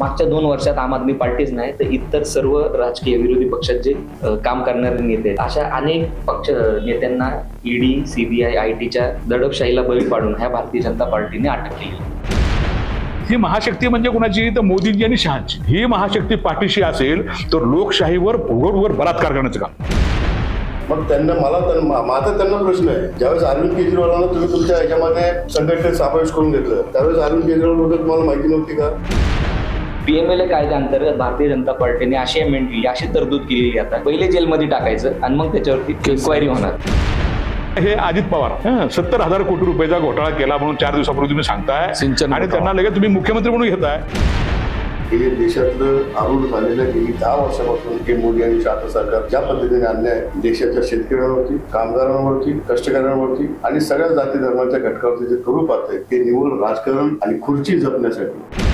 मागच्या दोन वर्षात आम आदमी पार्टीच नाही तर इतर सर्व राजकीय विरोधी पक्षात जे काम करणारे नेते अशा अनेक पक्ष नेत्यांना ईडी सीबीआय आय टीच्या दडपशाहीला बळी पाडून ह्या भारतीय जनता पार्टीने अटक केली. ही महाशक्ती म्हणजे कुणाची? तर मोदींची आणि शहाची. ही महाशक्ती पाठीशी असेल तर लोकशाहीवर भोगोडवर बलात्कार करण्याचं काम. मग त्यांना मला माझा त्यांना प्रश्न आहे. ज्यावेळेस अरविंद केजरीवालांना तुम्ही तुमच्या ह्याच्यामध्ये संघटनेत समावेश करून घेतलं त्यावेळेस अरविंद केजरीवाल तुम्हाला माहिती नव्हती का? पीएमएलए कायद्याअंतर्गत भारतीय जनता पार्टीने अशी अमेंड केली अशी तरतूद केलेली आता. पहिले जेलमध्ये टाकायचं आणि मग त्याच्यावरती इन्क्वायरी होणार. हे अजित पवार. सत्तर हजार कोटी रुपयाचा घोटाळा केला म्हणून चार दिवसापूर्वी तुम्ही सांगताय. सिंचन आणि. त्यांना लगेच तुम्ही मुख्यमंत्री म्हणून घेताय. हे देशातलं आरूढ झालेलं गेली दहा वर्षापासून हे मोदी आणि शाह सरकार ज्या पद्धतीने अन्याय देशाच्या शेतकऱ्यांवरती कामगारांवरती कष्टकऱ्यांवरती आणि सगळ्या जाती धर्माच्या घटकावरती जे करू पाहते ते निवड राजकारण आणि खुर्ची जपण्यासाठी.